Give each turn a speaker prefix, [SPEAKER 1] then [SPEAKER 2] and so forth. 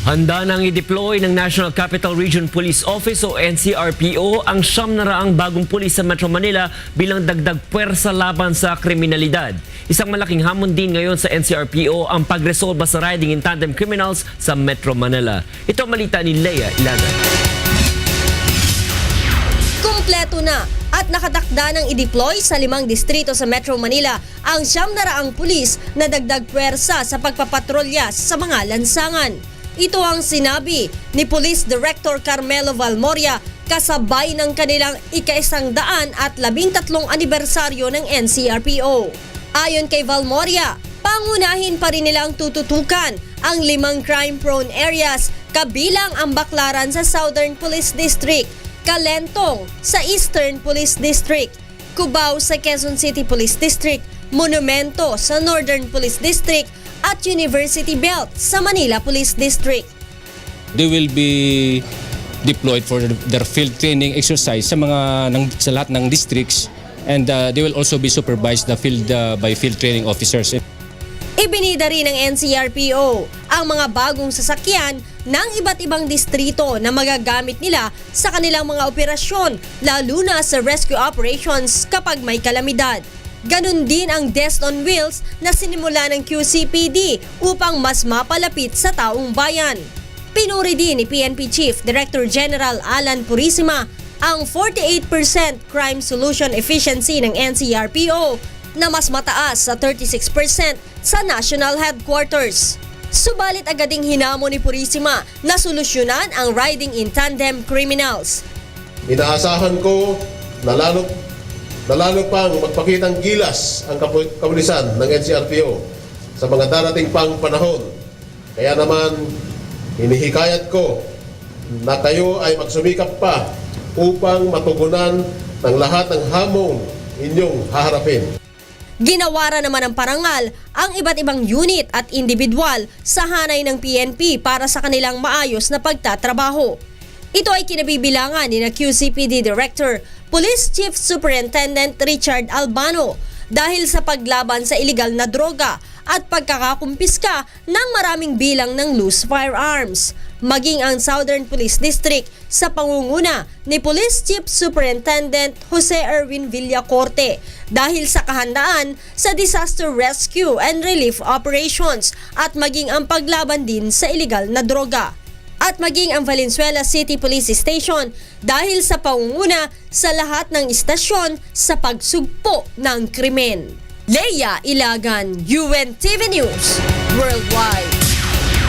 [SPEAKER 1] Handa nang i-deploy ng National Capital Region Police Office o NCRPO ang siyam na raang bagong pulis sa Metro Manila bilang dagdag puwersa laban sa kriminalidad. Isang malaking hamon din ngayon sa NCRPO ang pagresolba sa riding in tandem criminals sa Metro Manila. Ito malita ni Leia Ilagan.
[SPEAKER 2] Kumpleto na at nakatakda ng i-deploy sa limang distrito sa Metro Manila ang siyam na raang pulis na dagdag puwersa sa pagpapatrolya sa mga lansangan. Ito ang sinabi ni Police Director Carmelo Valmoria kasabay ng kanilang ikaisang daan at labing tatlong anibersaryo ng NCRPO. Ayon kay Valmoria, pangunahin pa rin nilang tututukan ang limang crime-prone areas kabilang ang Baklaran sa Southern Police District, Kalentong sa Eastern Police District, Cubao sa Quezon City Police District, Monumento sa Northern Police District at University Belt sa Manila Police District.
[SPEAKER 3] they will be deployed for their field training exercise sa mga ng, sa lahat ng districts and uh, they will also be supervised the field uh, by field training officers.
[SPEAKER 2] Ibinida rin ng NCRPO ang mga bagong sasakyan ng iba't ibang distrito na magagamit nila sa kanilang mga operasyon lalo na sa rescue operations kapag may kalamidad. Ganon din ang Desk on Wheels na sinimula ng QCPD upang mas mapalapit sa taong bayan. Pinuri din ni PNP Chief Director General Alan Purisima ang 48% crime solution efficiency ng NCRPO na mas mataas sa 36% sa national headquarters. Subalit agad ding hinamo ni Purisima na solusyonan ang riding in tandem criminals.
[SPEAKER 4] Inaasahan ko na lalo, na lalo pang magpakitang gilas ang kapu- kapulisan ng NCRPO sa mga darating pang panahon. Kaya naman, hinihikayat ko na kayo ay magsumikap pa upang matugunan ng lahat ng hamong inyong haharapin.
[SPEAKER 2] Ginawara naman ng parangal ang iba't ibang unit at individual sa hanay ng PNP para sa kanilang maayos na pagtatrabaho. Ito ay kinabibilangan ni na QCPD Director, Police Chief Superintendent Richard Albano dahil sa paglaban sa iligal na droga at pagkakakumpiska ng maraming bilang ng loose firearms. Maging ang Southern Police District sa pangunguna ni Police Chief Superintendent Jose Erwin Villacorte dahil sa kahandaan sa disaster rescue and relief operations at maging ang paglaban din sa iligal na droga at maging ang Valenzuela City Police Station dahil sa pangunguna sa lahat ng istasyon sa pagsugpo ng krimen. Leia Ilagan, UNTV News, Worldwide.